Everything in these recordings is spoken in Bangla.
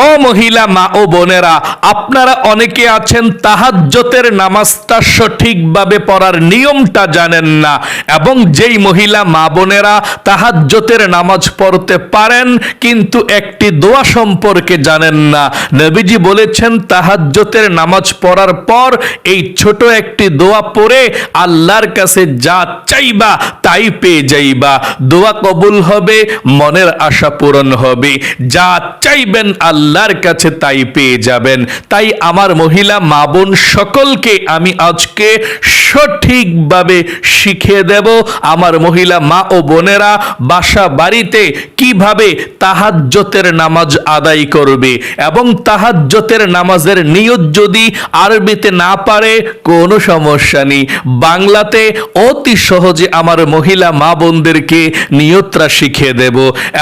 O মহিলা মা ও বোনেরা, আপনারা অনেকে আছেন তাহাজ্জতের নামাজটা সঠিকভাবে পড়ার নিয়মটা জানেন না এবং যেই মহিলা মা বোনেরা তাহাজ্জতের নামাজ পড়তে পারেন কিন্তু একটি দোয়া সম্পর্কে জানেন না। নবীজি বলেছেন, তাহাজ্জতের নামাজ পড়ার পর এই ছোট একটি দোয়া পড়ে আল্লাহর কাছে যা চাইবা তাই পেয়ে যাইবা। দোয়া কবুল হবে, মনের আশা পূরণ হবে। যা চাইবেন আল্লাহর কাছে তাই পেয়ে যাবেন। তাই আমার মহিলা, মা বোন সকলকে আমি আজকে সঠিকভাবে শিখিয়ে দেব। আমার মহিলা, মা ও বোনেরা বাসা বাড়িতে কীভাবে তাহাজ্জতের নামাজ আদায় করবে এবং তাহাজ্জতের নামাজের নিয়ত যদি আরবিতে না পারে, কোনো সমস্যা নেই। বাংলাতে অতি সহজে আমার মহিলা, মা বোনদেরকে নিয়তরা শিখিয়ে দেব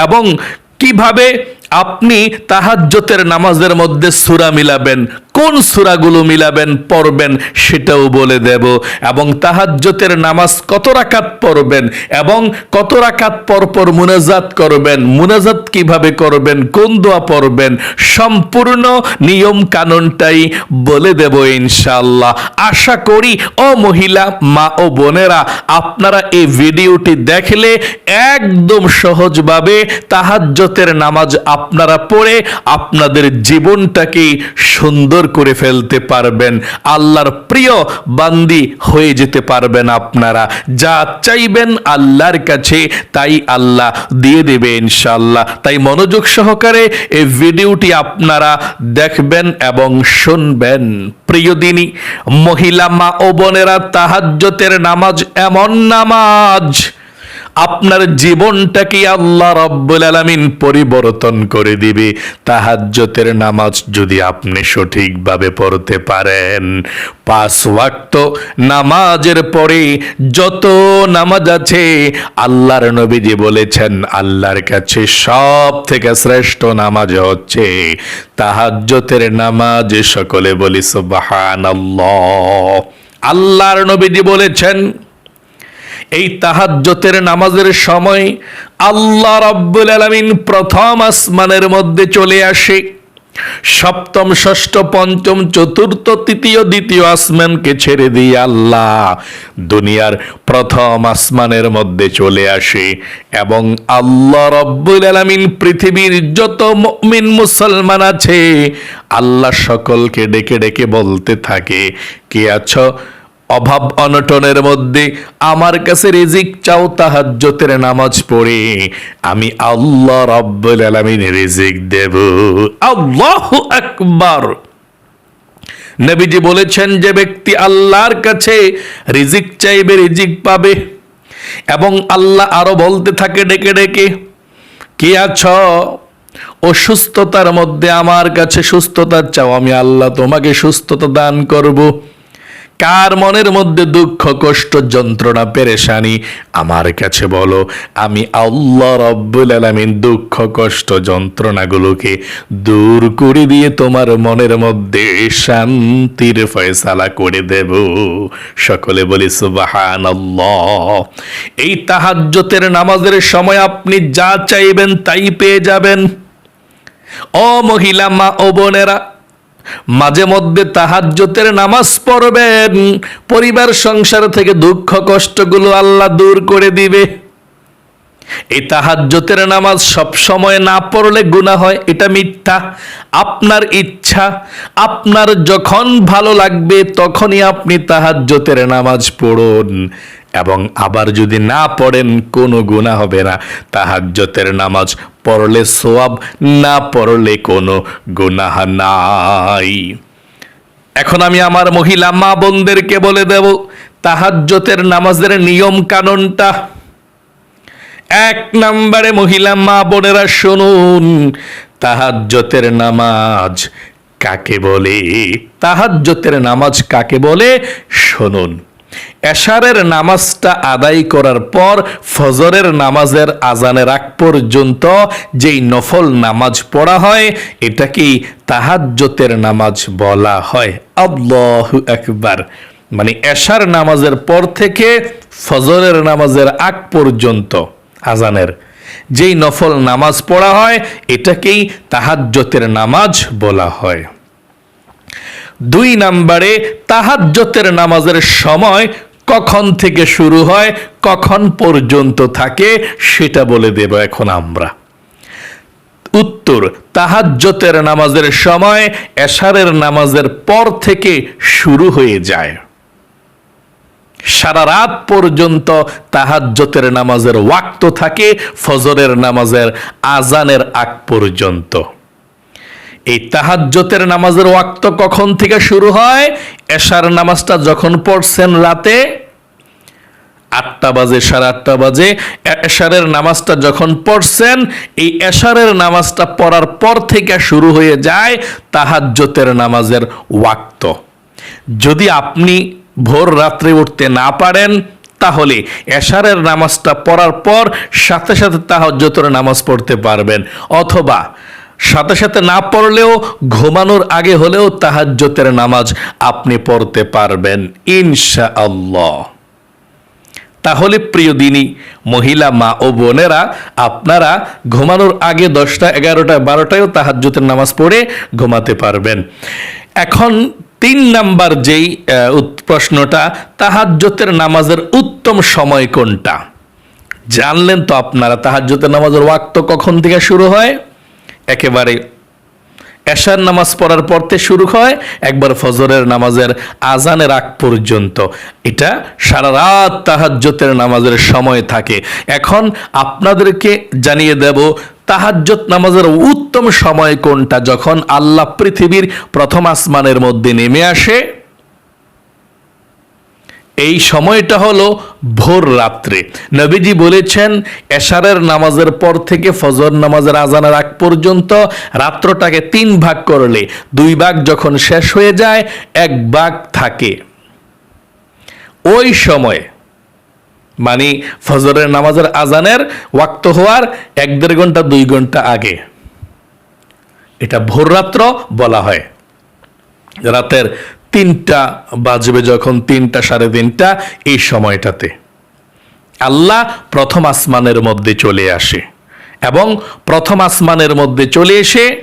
এবং কীভাবে আপনি তাহাজ্জতের নামাজের মধ্যে সুরা মিলাবেন। কোন সুরাগুলো মিলাবেন, পড়বেন সেটাও বলে দেব। এবং তাহাজ্জতের নামাজ কত রাকাত পড়বেন এবং কত রাকাত পর পর মুনাজাত করবেন, মুনাজাত কীভাবে করবেন, কোন দোয়া পড়বেন, সম্পূর্ণ নিয়ম কানুনটাই বলে দেব ইনশাআল্লাহ। আশা করি, ও মহিলা, মা ও বোনেরা, আপনারা এই ভিডিওটি দেখলে একদম সহজভাবে তাহাজ্জতের নামাজ আপনারা পড়ে আপনাদের জীবনটাকে সুন্দর করে ফেলতে পারবেন। আল্লাহর প্রিয় বান্দি হয়ে যেতে পারবেন আপনারা। যা চাইবেন আল্লাহর কাছে, তাই আল্লাহ দিয়ে দেবে ইনশাআল্লাহ। তাই মনোযোগ সহকারে এই ভিডিওটি আপনারা দেখবেন এবং শুনবেন। প্রিয় দিনী, মহিলা মা ও বোনেরা তাহাজ্জতের নামাজ এমন নামাজ আপনার জীবনটাকে আল্লাহ রব্বুল আলামিন পরিবর্তন করে দিবে। তাহাজ্জতের নামাজ যদি আপনি সঠিকভাবে পড়তে পারেন। পাঁচ ওয়াক্ত নামাজের পরে যত নামাজ আছে, আল্লাহর নবীজি বলেছেন, আল্লাহর কাছে সব থেকে শ্রেষ্ঠ নামাজ হচ্ছে তাহাজ্জতের নামাজ। সকলে বলি সুবহানাল্লাহ। আল্লাহর নবীজি বলেছেন এই তাহাজ্জতের নামাজের সময় আল্লাহ রাব্বুল আলামিন প্রথম আসমানের মধ্যে চলে আসে। সপ্তম, ষষ্ঠ, পঞ্চম, চতুর্থ, তৃতীয়, দ্বিতীয় আসমানকে ছেড়ে দিয়ে আল্লাহ দুনিয়ার প্রথম আসমানের মধ্যে চলে আসে এবং আল্লাহ রব্বুল আলামিন পৃথিবীর যত মুমিন মুসলমান আছে, আল্লাহ সকলকে ডেকে ডেকে বলতে থাকে, কে আছো? অভাব অনটনের মধ্যে আমার কাছে রিজিক চাও, তাহাজ্জতের নামাজ পড়ে। আমি আল্লাহ রাব্বুল আলামিন রিজিক দেব। আল্লাহু আকবার। নবীজি বলেছেন যে ব্যক্তি আল্লাহর কাছে রিজিক চাইবে, রিজিক পাবে এবং আল্লাহ আরও বলতে থাকে ডেকে ডেকে, কে আছ? অসুস্থতার মধ্যে আমার কাছে সুস্থতা চাও, আমি আল্লাহ তোমাকে সুস্থতা দান করব। কার মনের মধ্যে দুঃখ, কষ্ট, যন্ত্রণা, পেরেশানি? আমার কাছে বলো, আমি আল্লাহ রব্বুল আলামিন দুঃখ, কষ্ট, যন্ত্রণাগুলোকে দূর করে দিয়ে তোমার মনের মধ্যে শান্তির ফয়সালা করে দেব। সকলে বলি, সুবহানাল্লাহ। এই তাহাজ্জতের নামাজের সময় আপনি যা চাইবেন তাই পেয়ে যাবেন। ও মহিলা, মা ও বোনেরা মাঝে মধ্যে তাহাজ্জতের নামাজ পড়বেন। পরিবার, সংসার থেকে দুঃখ, কষ্টগুলো আল্লাহ দূর করে দিবে। এই তাহাজ্জতের নামাজ সব সময় না পড়লে গুনাহ হয়, এটা মিথ্যা। আপনার ইচ্ছা, আপনার যখন ভালো লাগবে, তখনই আপনি তাহাজ্জতের নামাজ পড়ুন। এবং আবার যদি না পড়েন, কোনো গুনাহ হবে না। তাহাজ্জতের নামাজ পড়লে সোয়াব না পড়লে কোনো গুনাহ নাই। এখন আমি আমার মহিলা মা বোনদেরকে বলে দেব, তাহাজ্জতের নামাজের নিয়ম কানুনটা এক নম্বরে মহিলা মা বোনেরা শুনুন, তাহাজ্জতের নামাজ কাকে বলে? তাহাজ্জতের নামাজ কাকে বলে? শুনুন। এশারের নামাজটা আদায় করার পর ফজরের নামাজের আজানের আগ পর্যন্ত যেই নফল নামাজ পড়া হয়, এটাকেই তাহাজ্জতের নামাজ বলা হয়। আল্লাহু আকবার। মানে এশার নামাজের পর থেকে ফজরের নামাজের আগ পর্যন্ত আজানের যেই নফল নামাজ পড়া হয়, এটাকেই তাহাজ্জতের নামাজ বলা হয়। দুই নম্বরে তাহাজ্জতের নামাজের সময় কখন থেকে শুরু হয়, কখন পর্যন্ত থাকে, সেটা বলে দেব এখন আমরা। উত্তর তাহাজ্জতের নামাজের সময় এশারের নামাজের পর থেকে শুরু হয়ে যায়। সারা রাত পর্যন্ত তাহাজ্জতের নামাজের ওয়াক্ত থাকে, ফজরের নামাজের আজানের আগ পর্যন্ত। এই তাহাজ্জতের নামাজের ওয়াক্ত কখন থেকে শুরু হয়? এশার নামাজটা যখন পড়ছেন রাতে, আটটা বাজে, সাড়ে আটটা বাজে এশারের নামাজটা যখন পড়ছেন, এই এশারের নামাজটা পড়ার পর থেকে শুরু হয়ে যায় তাহাজ্জতের নামাজের ওয়াক্ত। যদি আপনি ভোর রাত্রে উঠতে না পারেন, তাহলে এশারের নামাজটা পড়ার পর সাথে সাথে তাহাজ্জতের নামাজ পড়তে পারবেন। অথবা সাথে সাথে না পড়লেও, ঘুমানোর আগে হলেও তাহাজ্জতের নামাজ আপনি পড়তে পারবেন, ইনশাআল্লাহ। তাহলে প্রিয় দিনী, মহিলা মা ও বোনেরা, আপনারা ঘুমানোর আগে দশটা, এগারোটা, বারোটায়ও তাহাজ্জুতের নামাজ পড়ে ঘুমাতে পারবেন। এখন তিন নাম্বার যেই প্রশ্নটা তাহাজ্জুতের নামাজের উত্তম সময় কোনটা? জানলেন তো আপনারা তাহাজ্জুতের নামাজের ওয়াক্ত কখন থেকে শুরু হয়? একেবারে এশার নামাজ পড়ার পর থেকে শুরু হয় একবার ফজরের নামাজের আজানের আগ পর্যন্ত। এটা সারা রাত তাহাজ্যতের নামাজের সময় থাকে। এখন আপনাদেরকে জানিয়ে দেব, তাহাজ্জত নামাজের উত্তম সময় কোনটা? যখন আল্লাহ পৃথিবীর প্রথম আসমানের মধ্যে নেমে আসে এই সময়টা হলো ভোর রাত্রে। নবীজি বলেছেন, এশারের নামাজের পর থেকে ফজর নামাজের আজানের আগ পর্যন্ত রাত্রটাকে তিন ভাগ করলে, দুই ভাগ যখন শেষ হয়ে যায়, এক ভাগ থাকে। ওই সময় মানে ফজরের নামাজের আজানের ওয়াক্ত হওয়ার এক দেড় ঘণ্টা, দুই ঘণ্টা আগে। এটা ভোর রাত্র বলা হয়। রাতের তিনটা বাজবে যখন তিনটা সাড়ে তিনটা এই সময়টাতে। আল্লাহ প্রথম আসমানের মধ্যে চলে আসে এবং প্রথম আসমানের মধ্যে চলে এসে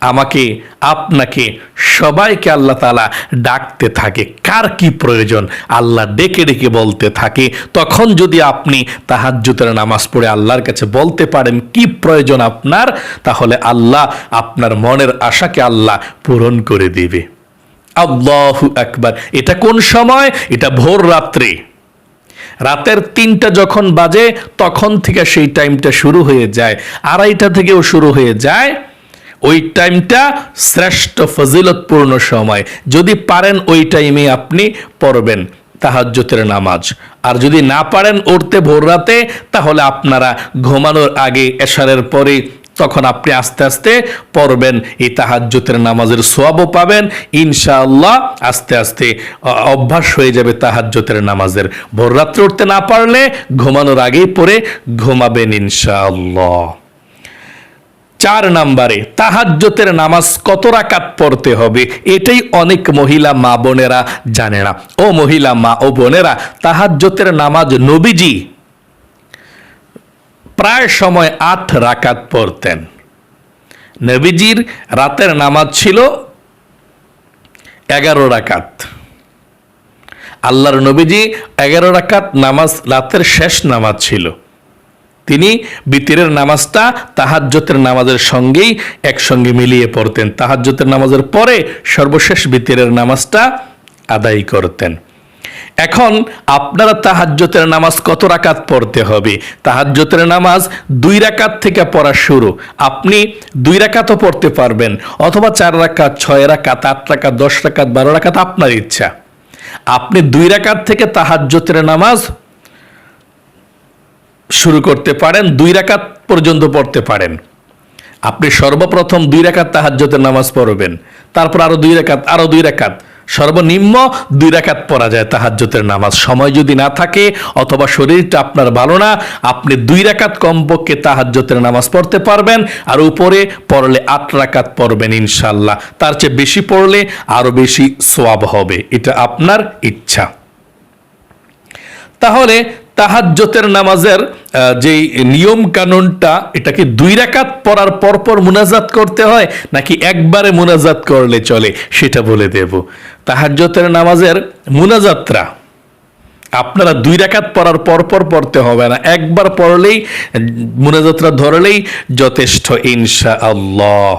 আমাকে, আপনাকে, সবাইকে আল্লাহ তালা ডাকতে থাকে। কার কি প্রয়োজন? আল্লাহ ডেকে ডেকে বলতে থাকে। তখন যদি আপনি তাহাজ্জুতের নামাজ পড়ে আল্লাহর কাছে বলতে পারেন কি প্রয়োজন আপনার, তাহলে আল্লাহ আপনার মনের আশাকে আল্লাহ পূরণ করে দিবে। আল্লাহু আকবার। এটা কোন সময়? এটা ভোর রাত্রে। রাতের তিনটা যখন বাজে, তখন থেকে সেই টাইমটা শুরু হয়ে যায়। আড়াইটা থেকেও শুরু হয়ে যায়। ওই টাইমটা শ্রেষ্ঠ ফজিলতপূর্ণ সময়। যদি পারেন ওই টাইমে আপনি পড়বেন তাহাজ্জতের নামাজ। আর যদি না পারেন উঠতে ভোর রাতে, তাহলে আপনারা ঘুমানোর আগে এশারের পরে তখন আপনি আস্তে আস্তে পড়বেন, এই তাহাজ্জতের নামাজের সোয়াবও পাবেন, ইনশাআল্লাহ আস্তে আস্তে অভ্যাস হয়ে যাবে তাহাজ্জতের নামাজের। ভোর রাত্রে উঠতে না পারলে ঘুমানোর আগেই পড়ে ঘুমাবেন ইনশাআল্লাহ। চার নাম্বারে তাহাজ্জতের নামাজ কত রাকাত পড়তে হবে? এটাই অনেক মহিলা মা বোনেরা জানে না। ও মহিলা মা ও বোনেরা তাহাজ্জতের নামাজ নবীজি প্রায় সময় আট রাকাত পড়তেন। নবীজির রাতের নামাজ ছিল এগারো রাকাত। আল্লাহর নবীজি এগারো রাকাত নামাজ, রাতের শেষ নামাজ ছিল। তিনি বিতিরের নামাজটা তাহাজ্জতের নামাজের সঙ্গেই একসঙ্গে মিলিয়ে পড়তেন। তাহাজ্জতের নামাজের পরে সর্বশেষ বিতিরের নামাজটা আদায় করতেন। এখন আপনারা তাহাজ্জতের নামাজ কত রাকাত পড়তে হবে? তাহাজ্জতের নামাজ দুই রাকাত থেকে পড়া শুরু। আপনি দুই রাকাতও পড়তে পারবেন, অথবা চার রাকাত, ছয় রাকাত, আট রাকাত, দশ রাকাত, বারো রাকাত আপনার ইচ্ছা। আপনি দুই রাকাত থেকে তাহাজ্জতের নামাজ শুরু করতে পারেন, দুই রাকাত পর্যন্ত পড়তে পারেন। আপনি সর্বপ্রথম দুই রাকাত তাহাজ্জতের নামাজ পড়বেন, তারপর আরও দুই রাকাত, আরও দুই রাকাত। সর্বনিম্ন দুই রাকাত পড়া যায় তাহাজ্জতের নামাজ। সময় যদি না থাকে অথবা শরীরটা আপনার ভালো না, আপনি দুই রাকাত কমপক্ষে তাহাজ্জতের নামাজ পড়তে পারবেন আর উপরে পড়লে আট রাকাত পড়বেন ইনশাল্লাহ তার চেয়ে বেশি পড়লে আরও বেশি সোয়াব হবে, এটা আপনার ইচ্ছা। তাহলে তাহাজ্জতের নামাজের যেই নিয়ম কানুনটা, এটাকে দুই রাকাত পড়ার পরপর মুনাজাত করতে হয়, নাকি একবারে মুনাজাত করলে চলে, সেটা বলে দেব। তাহাজ্জতের নামাজের মুনাজাতরা, আপনারা দুই রাকাত পড়ার পরপর পড়তে হবে না, একবার পড়লেই, মুনাজাতরা ধরলেই যথেষ্ট ইনশা আল্লাহ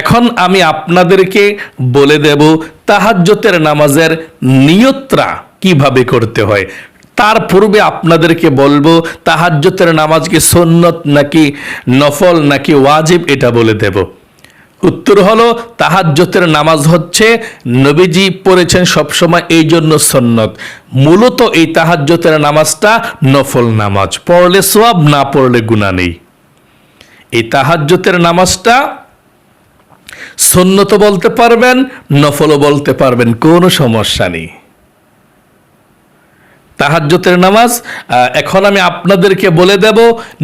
এখন আমি আপনাদেরকে বলে দেব, তাহাজ্জতের নামাজের নিয়ত্রা কীভাবে করতে হয়। তার পূর্বে আপনাদেরকে বলব তাহাজ্জতের নামাজ কি সন্নত নাকি নফল নাকি ওয়াজিব এটা বলে দেব। উত্তর হলো তাহাজ্জতের নামাজ হচ্ছে, নবীজি পড়েছেন সবসময় এই জন্য সন্নত। মূলত এই তাহাজ্জতের নামাজটা নফল নামাজ, পড়লে সোয়াব না পড়লে গুণা নেই। এই তাহাজ্জতের নামাজটা সন্নত বলতে পারবেন, নফলও বলতে পারবেন, কোনো সমস্যা নেই। তাহাজ্জতের নামাজ এখন আমি আপনাদেরকে বলে দেব,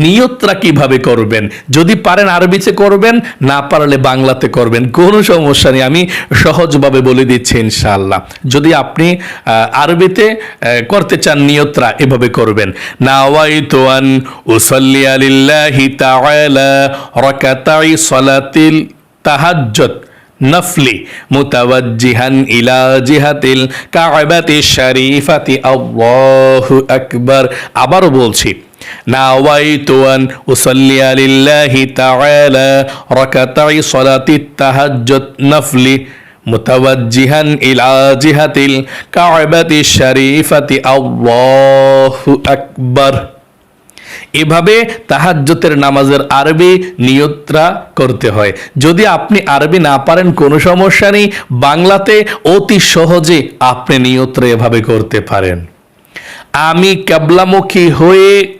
নিয়তরা কীভাবে করবেন? যদি পারেন আরবিতে করবেন, না পারলে বাংলাতে করবেন। কোনো সমস্যা নেই, আমি সহজভাবে বলে দিচ্ছি ইনশাআল্লাহ। যদি আপনি আরবিতে করতে চান, নিয়তরা এভাবে করবেন। নাওয়াইতু আন উসাল্লি তাহাজ্জুদ। নফলি মুতাওয়াজ্জিহান ইলা জিহাতিল কাবাতি শরীফাতি। আল্লাহু আকবার। আবারও বলছি, নাওয়াইতু আন উসাল্লি লিল্লাহি তাআলা রাকাতাই সালাতিত তাহাজ্জুদ নফলি মুতাওয়াজ্জিহান ইলা জিহাতিল কাবাতি শরীফাতি। আল্লাহু আকবার। এভাবে তাহাজ্জতের নামাজের আরবি নিয়ত্রা করতে হয়। যদি আপনি আরবি না পারেন, কোনো সমস্যা নেই। বাংলাতে অতি সহজে আপনি নিয়ত্রা এভাবে করতে পারেন। আমি কাবলামুখী হয়ে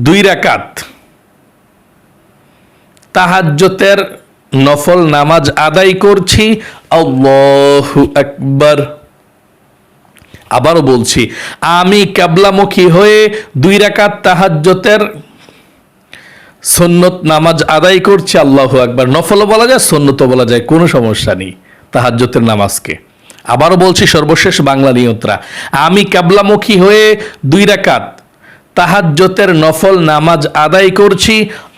দুই রাকাত তাহাজ্জতের নফল নামাজ আদায় করছি। আল্লাহু আকবার। আবারও বলছি, আমি ক্যাবলামুখী হয়ে দুই রাকাত তাহাজ্জতের সন্নত নামাজ আদায় করছি, আল্লাহ একবার নফলও বলা যায় সন্নত বলা যায়, কোনো সমস্যা নেই তাহাজ্জতের নামাজকে। আবারও বলছি, সর্বশেষ বাংলা নিয়ন্ত্রা, আমি ক্যাবলামুখী হয়ে দুই রাকাত তাহাজ্জতের নফল নামাজ আদায় করছি,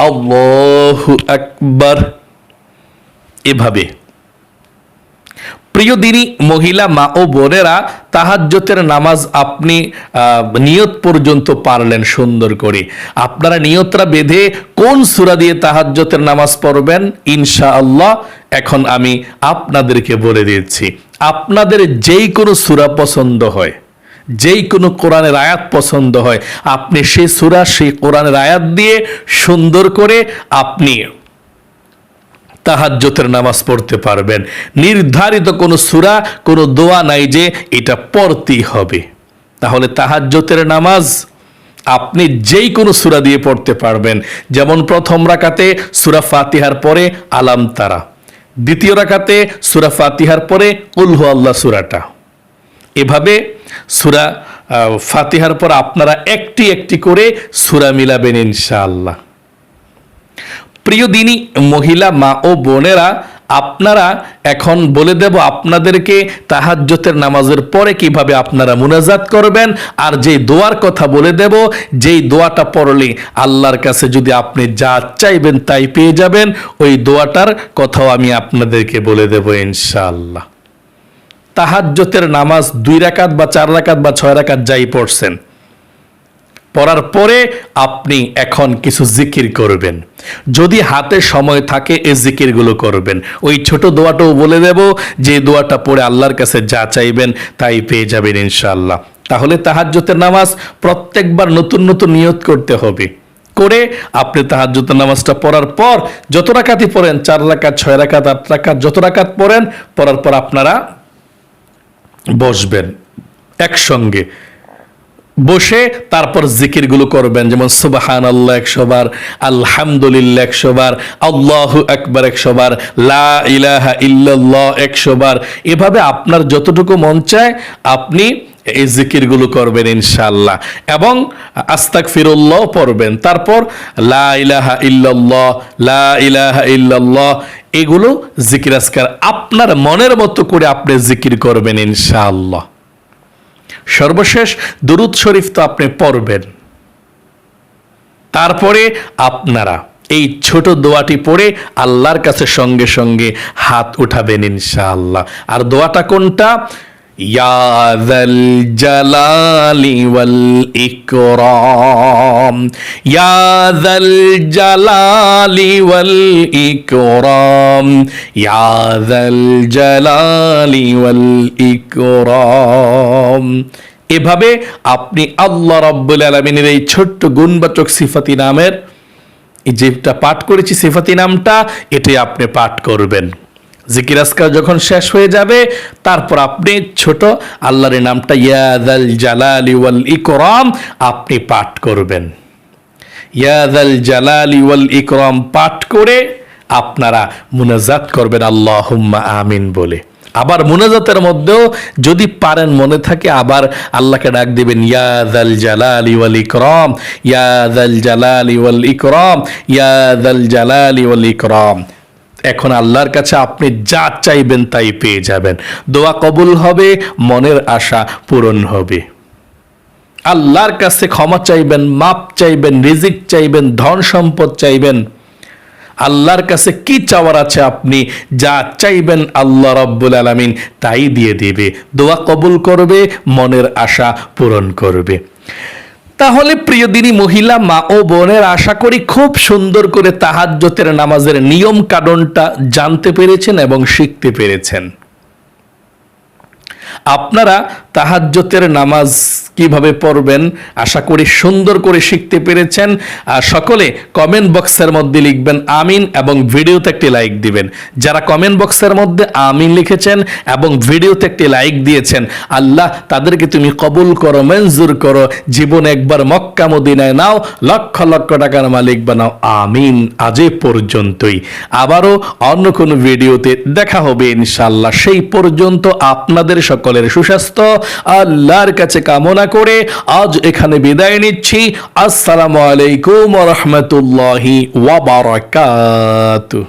আল্লাহ একবার এভাবে। প্রিয় দিনী, মহিলা, মা ও বোনেরা, তাহাজ্জতের নামাজ আপনি নিয়ত পর্যন্ত পারলেন সুন্দর করে। আপনারা নিয়তরা বেঁধে কোন সূরা দিয়ে তাহাজ্জতের নামাজ পড়বেন? ইনশা আল্লাহ এখন আমি আপনাদেরকে বলে দিচ্ছি। আপনাদের যেই কোনো সূরা পছন্দ হয়, যেই কোনো কোরআনের আয়াত পছন্দ হয়, আপনি সেই সূরা, সেই কোরআনের আয়াত দিয়ে সুন্দর করে আপনি তাহাজ্জতের নামাজ পড়তে পারবেন। নির্ধারিত কোনো সূরা, কোনো দোয়া নাই যে এটা পড়তেই হবে। তাহলে তাহাজ্জতের নামাজ আপনি যেই কোনো সূরা দিয়ে পড়তে পারবেন। যেমন প্রথম রাকাতে সূরা ফাতিহার পরে আলাম তারা। দ্বিতীয় রাকাতে সূরা ফাতিহার পরে উলহু আল্লাহ সূরাটা। এভাবে সূরা ফাতিহার পর আপনারা একটি একটি করে সূরা মিলাবেন ইনশাআল্লাহ। প্রিয় দিনী, মহিলা মা ও বোনেরা, আপনারা এখন বলে দেব আপনাদেরকে তাহাজ্জতের নামাজের পরে কীভাবে আপনারা মুনাজাত করবেন। আর যেই দোয়ার কথা বলে দেব, যেই দোয়াটা পড়লে আল্লাহর কাছে যদি আপনি যা চাইবেন তাই পেয়ে যাবেন। ওই দোয়াটার কথাও আমি আপনাদেরকে বলে দেব ইনশাআল্লাহ। তাহাজ্জতের নামাজ দুই রাকাত বা চার রাকাত বা ছয় রাকাত যাই পড়ছেন। পড়ার পরে আপনি এখন কিছু জিকির করবেন। যদি হাতে সময় থাকে, এই জিকিরগুলো করবেন। ওই ছোট দোয়াটাও বলে দেব, যে দোয়াটা পড়ে আল্লাহর কাছে যা চাইবেন তাই পেয়ে যাবেন ইনশাআল্লাহ। তাহলে তাহাজ্জতের নামাজ প্রত্যেকবার নতুন নতুন নিয়ত করতে হবে। করে আপনি তাহাজ্জুতের নামাজটা পড়ার পর যত রাকাতই পড়েন, চার রাকাত, ছয় রাকাত, আট রাকাত, যত রাকাত পড়েন, পড়ার পর আপনারা বসবেন একসঙ্গে। বসে তারপর জিকিরগুলো করবেন, যেমন সুবাহান আল্লাহ একশো বার আলহামদুলিল্লাহ একশো বার আল্লাহু আকবার একশো বার লা ইলাহা ইল্লাল্লাহ একশো বার এভাবে আপনার যতটুকু মন চায়, আপনি এই জিকিরগুলো করবেন ইনশাল্লাহ এবং আস্তাক ফিরুল্লাহ পড়বেন। তারপর লা ইলাহা ইল্লাল্লাহ, লা ইলাহা ইল্লাল্লাহ, এগুলো জিকির আজকার আপনার মনের মতো করে আপনি জিকির করবেন ইনশাআল্লাহ। সর্বশেষ দুরুদ শরীফ তো আপনি পড়বেন। তারপরে আপনারা এই ছোট দোয়াটি পড়ে আল্লাহর কাছে সঙ্গে সঙ্গে হাত উঠাবেন ইনশাআল্লাহ। আর দোয়াটা কোনটা? ইয়াদাল জালালি ওয়াল ইকরাম। ইয়াদাল জালালি ওয়াল ইকরাম। ইয়াদাল জালালি ওয়াল ইকরাম। এভাবে আপনি আল্লাহ রাব্বুল আলামিনের এই ছোট্ট গুণবাচক সিফাতি নামের যেটা পাঠ করেছি, সিফাতি নামটা এটি আপনি পাঠ করবেন। জিকির আজকার যখন শেষ হয়ে যাবে, তারপর আপনি ছোট আল্লাহর নামটা ইয়াদাল জালালি ওয়াল ইকরাম আপনি পাঠ করবেন। ইয়াদাল জালালি ওয়াল ইকরাম পাঠ করে আপনারা মুনাজাত করবেন, আল্লাহুম্মা আমিন বলে। আবার মুনাজাতের মধ্যেও যদি পারেন, মনে থাকে আবার আল্লাহকে ডাক দিবেন ইয়াদাল জালালি ওয়াল ইকরাম ইয়াদাল জালালি ওয়াল ইকরাম ইয়াদাল জালালি ওয়াল ইকরাম। এখন আল্লাহর কাছে আপনি যা চাইবেন তাই পেয়ে যাবেন। দোয়া কবুল হবে, মনের আশা পূরণ হবে। আল্লাহর কাছে ক্ষমা চাইবেন, মাপ চাইবেন, রিজিক চাইবেন, ধন সম্পদ চাইবেন। আল্লাহর কাছে কি চাওয়ার আছে আপনি যা চাইবেন আল্লাহ রব্বুল আলামিন তাই দিয়ে দিবে। দোয়া কবুল করবে, মনের আশা পূরণ করবে। তাহলে প্রিয় দিনী মহিলা, মা ও বোনের, আশা করি খুব সুন্দর করে তাহাজ্যতের নামাজের নিয়ম কানুনটা জানতে পেরেছেন এবং শিখতে পেরেছেন। আপনারা তাহাজ্জতের নামাজ কীভাবে পড়বেন? আশা করি সুন্দর করে শিখতে পেরেছেন। আর সকলে কমেন্ট বক্সের মধ্যে লিখবেন আমিন এবং ভিডিওতে একটি লাইক দিবেন। যারা কমেন্ট বক্সের মধ্যে আমিন লিখেছেন এবং ভিডিওতে একটি লাইক দিয়েছেন, আল্লাহ তাদেরকে তুমি কবুল করো, মঞ্জুর করো। জীবন একবার মক্কা মদিনায় নাও, লক্ষ লক্ষ টাকার মালিক বানাও। আমিন আজ পর্যন্তই। আবারও অন্য কোনো ভিডিওতে দেখা হবে ইনশাল্লাহ সেই পর্যন্ত আপনাদের সকলের সুস্বাস্থ্য আল্লাহর কাছে কামনা করে আজ এখানে বিদায় নিচ্ছি। আসসালামু আলাইকুম রহমতুল্লাহি ওয়াবারাকাতুহ